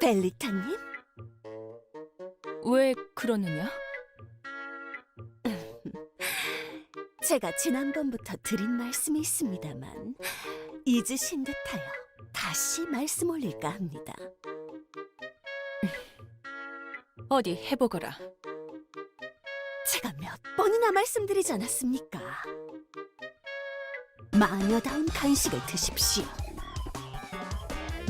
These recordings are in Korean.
벨리타님? 왜 그러느냐? 제가 지난번부터 드린 말씀이 있습니다만 잊으신 듯하여 다시 말씀 올릴까 합니다. 어디 해보거라. 제가 몇 번이나 말씀드리지 않았습니까? 마녀다운 간식을 드십시오.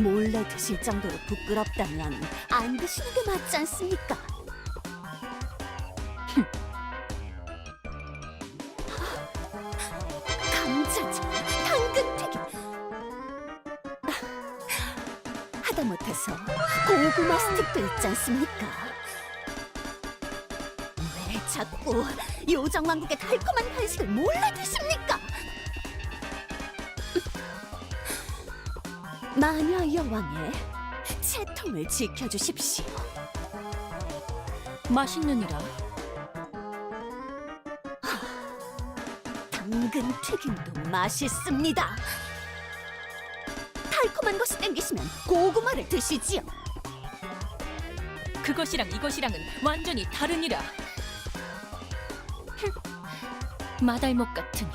몰래 드실 정도로 부끄럽다면 안 드시는 게 맞지 않습니까? 하다못해서 고구마 스틱도 있지 않습니까? 왜 자꾸 요정왕국의 달콤한 간식을 몰래 드십니까? 마녀 여왕의 채통을 지켜주십시오. 맛있느니라. 당근 튀김도 맛있습니다. 달콤한 것이 땡기시면 고구마를 드시지요. 그것이랑 이것이랑은 완전히 다르니라. 흠, 마달목 같으니